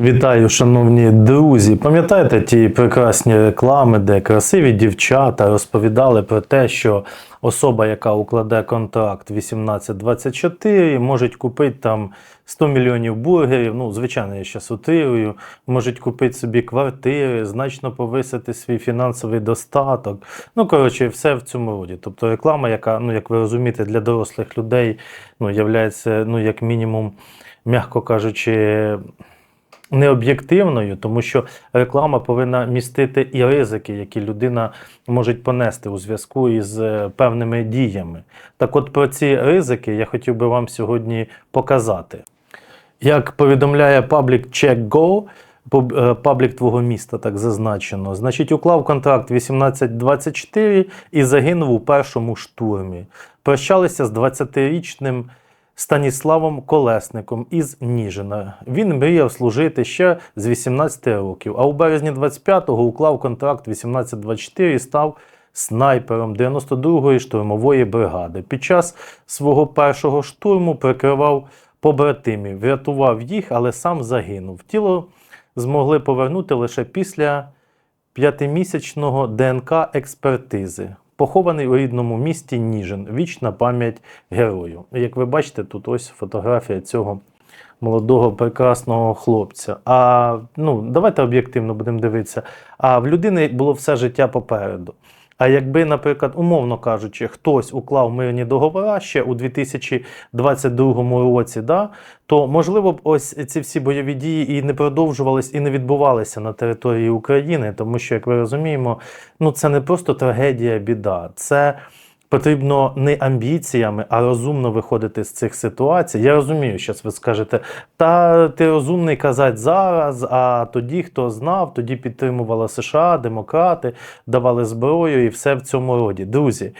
Вітаю, шановні друзі. Пам'ятаєте ті прекрасні реклами, де красиві дівчата розповідали про те, що особа, яка укладе контракт 1824, може купити там 100 мільйонів бургерів. Ну, звичайно, я зараз утрирую, можуть купити собі квартири, значно повисити свій фінансовий достаток. Ну, коротше, все в цьому роді. Тобто реклама, яка, ну, як ви розумієте, для дорослих людей ну, являється, ну, як мінімум, м'яко кажучи, необ'єктивною, тому що реклама повинна містити і ризики, які людина може понести у зв'язку із е, певними діями. Так от про ці ризики я хотів би вам сьогодні показати. Як повідомляє паблік CheckGo, е, паблік твого міста так зазначено, значить, уклав контракт 1824 і загинув у першому штурмі. Прощалися з 20-річним Станіславом Колесником із Ніжина. Він мріяв служити ще з 18 років, а у березні 25-го уклав контракт 1824 і став снайпером 92-ї штурмової бригади. Під час свого першого штурму прикривав побратимів, врятував їх, але сам загинув. Тіло змогли повернути лише після п'ятимісячного ДНК експертизи. Похований у рідному місті Ніжин. Вічна пам'ять герою. Як ви бачите, тут ось фотографія цього молодого прекрасного хлопця. А ну, давайте об'єктивно будемо дивитися. А в людини було все життя попереду. А якби, наприклад, умовно кажучи, хтось уклав мирні договори ще у 2022 році, да, то можливо б ось ці всі бойові дії і не продовжувались, і не відбувалися на території України, тому що, як ви розуміємо, ну це не просто трагедія, біда, це. Потрібно не амбіціями, а розумно виходити з цих ситуацій. Я розумію, що ви скажете, та ти розумний казати зараз, а тоді, хто знав, тоді підтримувала США, демократи, давали зброю і все в цьому роді. Друзі,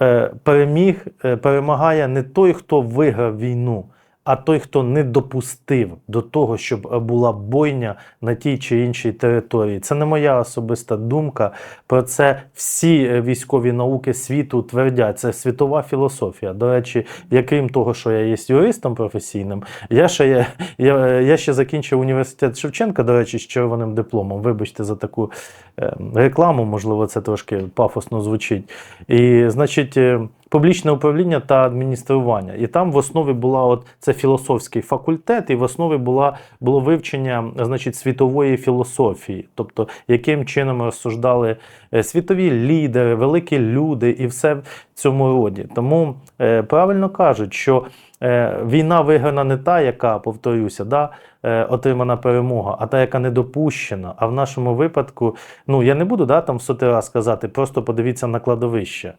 е, переміг, е, перемагає не той, хто виграв війну, а той, хто не допустив до того, щоб е, була бойня на тій чи іншій території. Це не моя особиста думка. Про це всі е, військові науки світу твердять. Це світова філософія. До речі, я крім того, що я є юристом професійним, я ще, є, я, я ще закінчив університет Шевченка, до речі, з червоним дипломом. Вибачте за таку е, рекламу, можливо, це трошки пафосно звучить. І, значить, е, публічне управління та адміністрування. І там в основі була от це філософський факультет, і в основі була було вивчення значить, світової філософії, тобто яким чином розсуждали е, світові лідери, великі люди і все в цьому роді. Тому е, правильно кажуть, що е, війна виграна не та, яка, повторюся, да, е, отримана перемога, а та, яка не допущена. А в нашому випадку, ну я не буду да, там в соти раз сказати, просто подивіться на кладовище.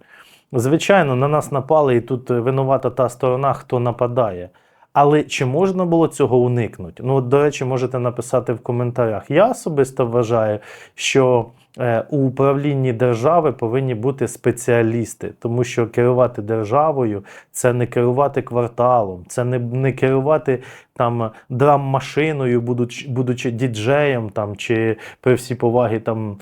Звичайно, на нас напали, і тут винувата та сторона, хто нападає. Але чи можна було цього уникнути? Ну, до речі, можете написати в коментарях. Я особисто вважаю, що е, у управлінні держави повинні бути спеціалісти, тому що керувати державою це не керувати кварталом, це не, не керувати там драм-машиною, будучи, будучи діджеєм там, чи при всій повагі там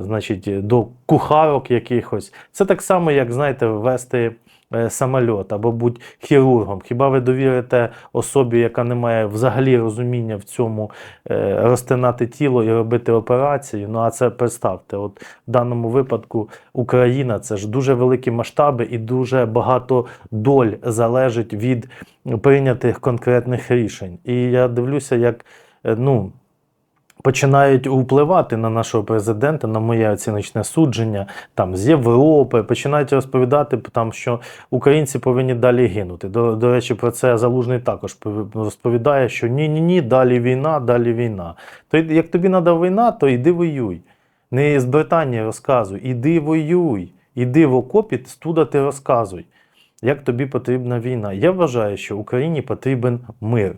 значить, до кухарок якихось. Це так само, як знаєте, ввести е, самольот або будь хірургом. Хіба ви довірите особі, яка не має взагалі розуміння в цьому е, розтинати тіло і робити операцію? Ну а це представте, от в даному випадку Україна це ж дуже великі масштаби і дуже багато доль залежить від прийнятих конкретних рішень. І я дивлюся, як е, ну починають впливати на нашого президента, на моє оціночне судження там з Європи, починають розповідати там, що українці повинні далі гинути. До, до речі, про це залужний також розповідає, що ні, ні, ні, далі війна, далі війна. То як тобі треба війна, то йди воюй. Не з Британії розказуй, іди воюй, іди в окопі, студа ти розказуй. Як тобі потрібна війна? Я вважаю, що Україні потрібен мир.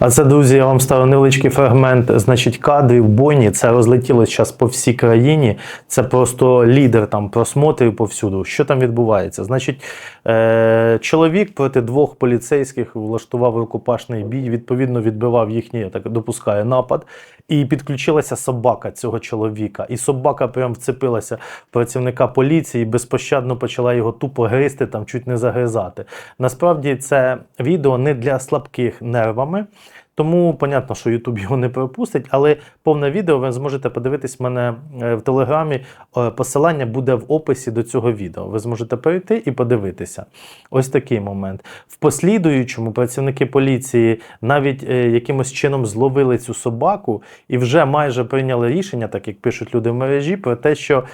А це, друзі, я вам ставив невеличкий фрагмент, значить, кадрів бойні. Це розлетілося зараз по всій країні. Це просто лідер там просмотрів повсюду. Що там відбувається? Значить, е- чоловік проти двох поліцейських влаштував рукопашний бій, відповідно відбивав їхній, я так допускаю, напад. І підключилася собака цього чоловіка. І собака прям вцепилася працівника поліції, і безпощадно почала його тупо гризти, там чуть не загризати. Насправді це відео не для слабких нервами. Тому понятно, що YouTube його не пропустить, але повне відео ви зможете подивитись в мене е, в телеграмі. Е, Посилання буде в описі до цього відео. Ви зможете перейти і подивитися. Ось такий момент. В послідуючому працівники поліції навіть е, якимось чином зловили цю собаку і вже майже прийняли рішення, так як пишуть люди в мережі, про те, що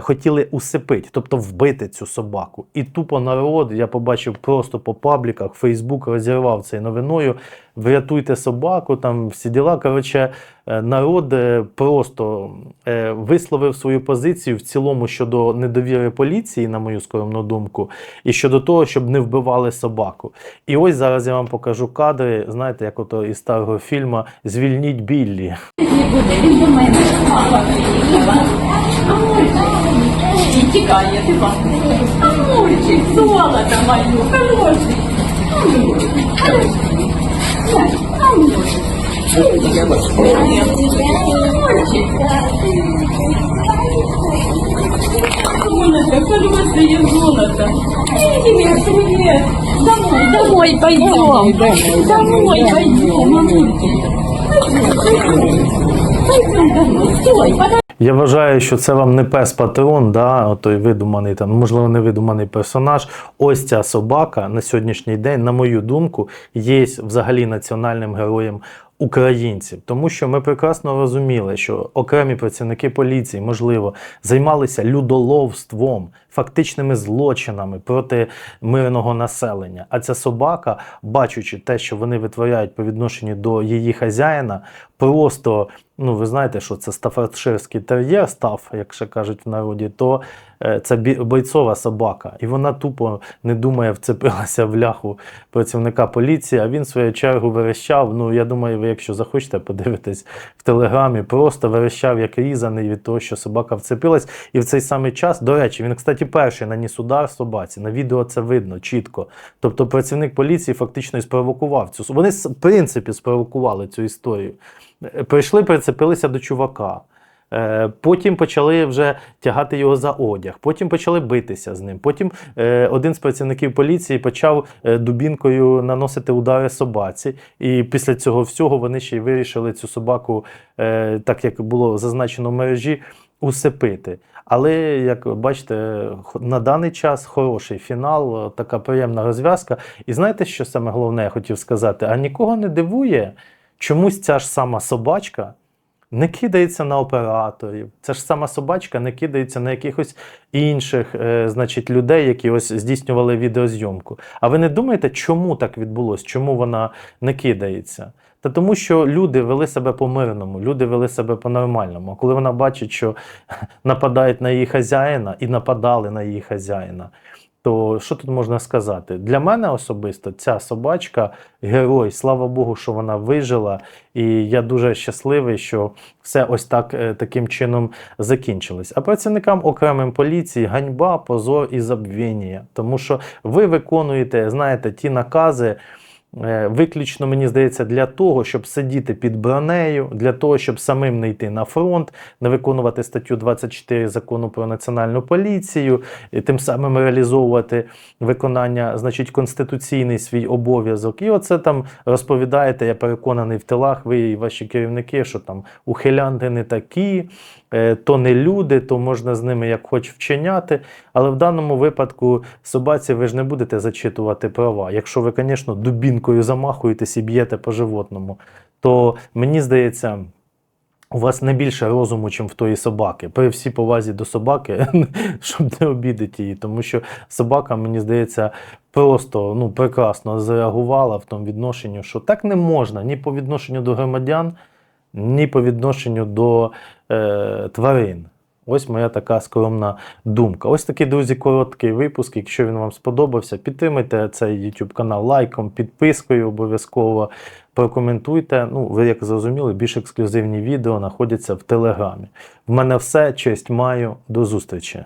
хотіли усипити, тобто вбити цю собаку. І тупо народ, я побачив просто по пабліках, Фейсбук розірвав цей новиною. Врятуйте собаку, там всі діла. Коротше, е, народ е, просто е, висловив свою позицію в цілому щодо недовіри поліції, на мою скромну думку, і щодо того, щоб не вбивали собаку. І ось зараз я вам покажу кадри, знаєте, як ото із старого фільму Звільніть Біллі. він. Амурчик, золото мою, хороший. Привет, привет. Домой, домой пойдем. Домой пойдем. Я вважаю, що це вам не пес патрон, да, той видуманий там, можливо, невидуманий персонаж. Ось ця собака на сьогоднішній день, на мою думку, є взагалі національним героєм українців, тому що ми прекрасно розуміли, що окремі працівники поліції, можливо, займалися людоловством, фактичними злочинами проти мирного населення. А ця собака, бачучи те, що вони витворяють по відношенню до її хазяїна, просто. Ну, ви знаєте, що це стафарширський тер'єр став, як ще кажуть в народі, то е, це бойцова собака. І вона тупо не думає, вцепилася в ляху працівника поліції, а він в свою чергу верещав. Ну, я думаю, ви, якщо захочете подивитись в телеграмі, просто верещав як різаний від того, що собака вцепилась. І в цей самий час, до речі, він, кстати, перший наніс удар собаці. На відео це видно чітко. Тобто працівник поліції фактично і спровокував цю. Вони, в принципі, спровокували цю історію. Е, Прийшли, прицепилися до чувака. Е, Потім почали вже тягати його за одяг, потім почали битися з ним. Потім е, один з працівників поліції почав е, дубінкою наносити удари собаці. І після цього всього вони ще й вирішили цю собаку, так як було зазначено в мережі, усипити. Але як бачите, на даний час хороший фінал, така приємна розв'язка. І знаєте, що саме головне я хотів сказати? А нікого не дивує, чомусь ця ж сама собачка не кидається на операторів. Ця ж сама собачка не кидається на якихось інших е, значить, людей, які ось здійснювали відеозйомку. А ви не думаєте, чому так відбулося? Чому вона не кидається? Та тому, що люди вели себе по-мирному, люди вели себе по-нормальному. А коли вона бачить, що нападають на її хазяїна і нападали на її хазяїна, то що тут можна сказати? Для мене особисто ця собачка герой. Слава Богу, що вона вижила. І я дуже щасливий, що все ось так е, таким чином закінчилось. А працівникам окремим поліції ганьба, позор і забвіння. Тому що ви виконуєте, знаєте, ті накази. Е, Виключно, мені здається, для того, щоб сидіти під бронею, для того, щоб самим не йти на фронт, не виконувати статтю 24 закону про національну поліцію, і тим самим реалізовувати виконання, значить, конституційний свій обов'язок. І оце там розповідаєте, я переконаний в тилах, ви і ваші керівники, що там ухилянти не такі, е, то не люди, то можна з ними як хоч вчиняти. Але в даному випадку собаці ви ж не будете зачитувати права. Якщо ви, звісно, дубінкою замахуєтесь і б'єте по животному, то мені здається. У вас не більше розуму, ніж в тої собаки. При всій повазі до собаки, щоб не обідати її. Тому що собака, мені здається, просто ну, прекрасно зреагувала в тому відношенню, що так не можна ні по відношенню до громадян, ні по відношенню до е, тварин. Ось моя така скромна думка. Ось такий, друзі, короткий випуск. Якщо він вам сподобався, підтримайте цей YouTube канал лайком, підпискою обов'язково. Прокоментуйте. Ну, ви як зрозуміли, більш ексклюзивні відео знаходяться в Телеграмі. В мене все. Честь маю. До зустрічі.